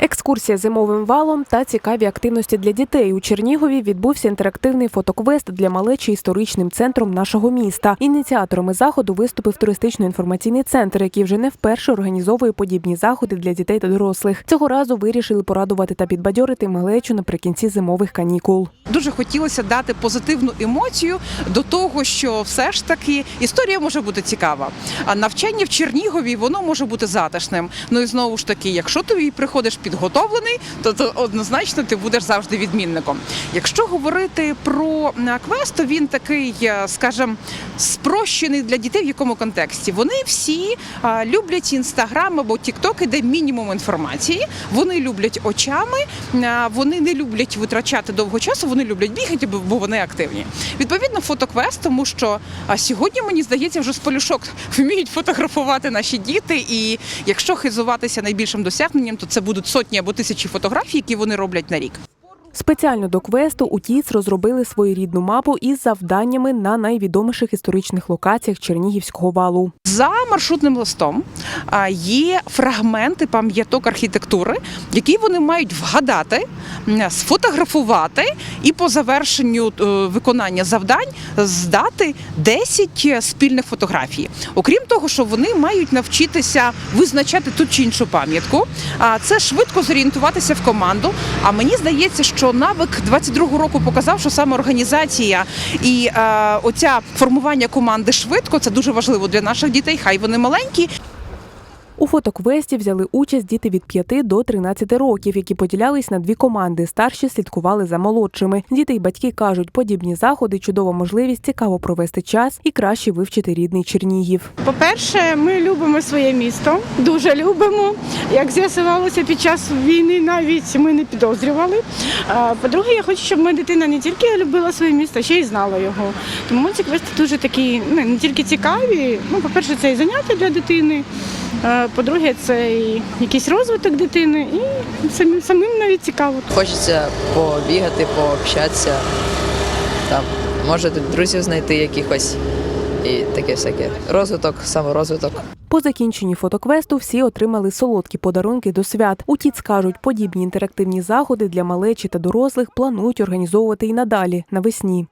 Екскурсія зимовим валом та цікаві активності для дітей у Чернігові відбувся інтерактивний фотоквест для малечі історичним центром нашого міста. Ініціаторами заходу виступив туристично-інформаційний центр, який вже не вперше організовує подібні заходи для дітей та дорослих. Цього разу вирішили порадувати та підбадьорити малечу наприкінці зимових канікул. дуже хотілося дати позитивну емоцію до того, що все ж таки історія може бути цікава. А навчання в Чернігові воно може бути затишним. Ну і знову ж таки, якщо ти приходиш підготовлений, то, то однозначно ти будеш завжди відмінником. Якщо говорити про е, квест, то він такий, е, скажімо, спрощений для дітей в якому контексті. Вони всі е, люблять інстаграм або тіктоки, де мінімум інформації. Вони люблять очами, вони не люблять витрачати довго часу, вони люблять бігати, бо вони активні. Відповідно, фотоквест, тому що сьогодні мені здається, вже з полюшок вміють фотографувати наші діти. І якщо хизуватися найбільшим досягненням, то це будуть сотні або тисячі фотографій, які вони роблять на рік. Спеціально до квесту у ТІЦ розробили своєрідну мапу із завданнями на найвідоміших історичних локаціях Чернігівського валу. За маршрутним листом є фрагменти пам'яток архітектури, які вони мають вгадати, сфотографувати і по завершенню е, виконання завдань здати 10 спільних фотографій. Окрім того, що вони мають навчитися визначати ту чи іншу пам'ятку, це швидко зорієнтуватися в команду. А мені здається, що навик 22-го року показав, що саме організація і е, оця формування команди швидко це дуже важливо для наших дітей. Хай вони маленькі, фотоквесті взяли участь діти від 5 до 13 років, які поділялись на дві команди. Старші слідкували за молодшими. Діти й батьки кажуть, подібні заходи чудова можливість цікаво провести час і краще вивчити рідний Чернігів. По-перше, ми любимо своє місто, дуже любимо. Як з'ясувалося під час війни, навіть ми не підозрювали. По-друге, я хочу, щоб моя дитина не тільки любила своє місто, а ще й знала його. Тому ці квести дуже такі, ну, не тільки цікаві. Ну, по-перше, це і заняття для дитини. По-друге, це і якийсь розвиток дитини, і самим, самим навіть цікаво. Хочеться побігати, пообщатися, там, може друзів знайти якихось і таке всяке. Розвиток, саморозвиток. По закінченні фотоквесту всі отримали солодкі подарунки до свят. У ТІЦ кажуть, подібні інтерактивні заходи для малечі та дорослих планують організовувати і надалі навесні.